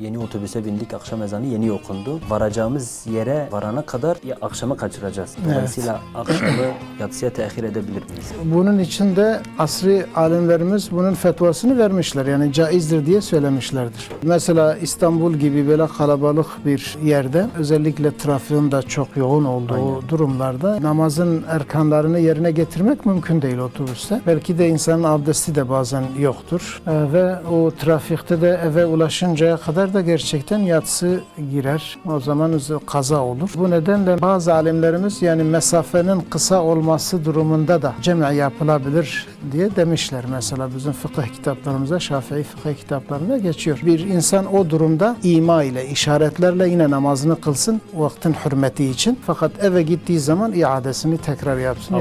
yeni otobüse bindik. Akşam ezanı yeni okundu. Varacağımız yere varana kadar ya akşamı kaçıracağız. Dolayısıyla akşamı yatsıya tehir edebilir miyiz? Bunun için de asri alimlerimiz bunun fetvasını vermişler. Yani caizdir diye söylemişlerdir. Mesela İstanbul gibi böyle kalabalık bir yerde özellikle trafiğin de çok yoğun olduğu Aynen. durumlarda namazın erkanlarını yerine getirmek mümkün değil otobüste. Belki de insanın abdesti de bazen yoktur. Ee, ve o trafikte de eve ulaşıncaya kadar da gerçekten yatsı girer. O zaman kaza olur. Bu nedenle bazı alimlerimiz yani mesafenin kısa olması durumunda da cem'i yapılabilir diye demişler. Mesela bizim fıkıh kitaplarımızda, Şafii fıkıh kitaplarında geçiyor. Bir insan o durumda ima ile, işaretlerle yine namazını kılsın vaktin hürmeti için. Fakat eve gittiği zaman iadesini tekrar yapsın.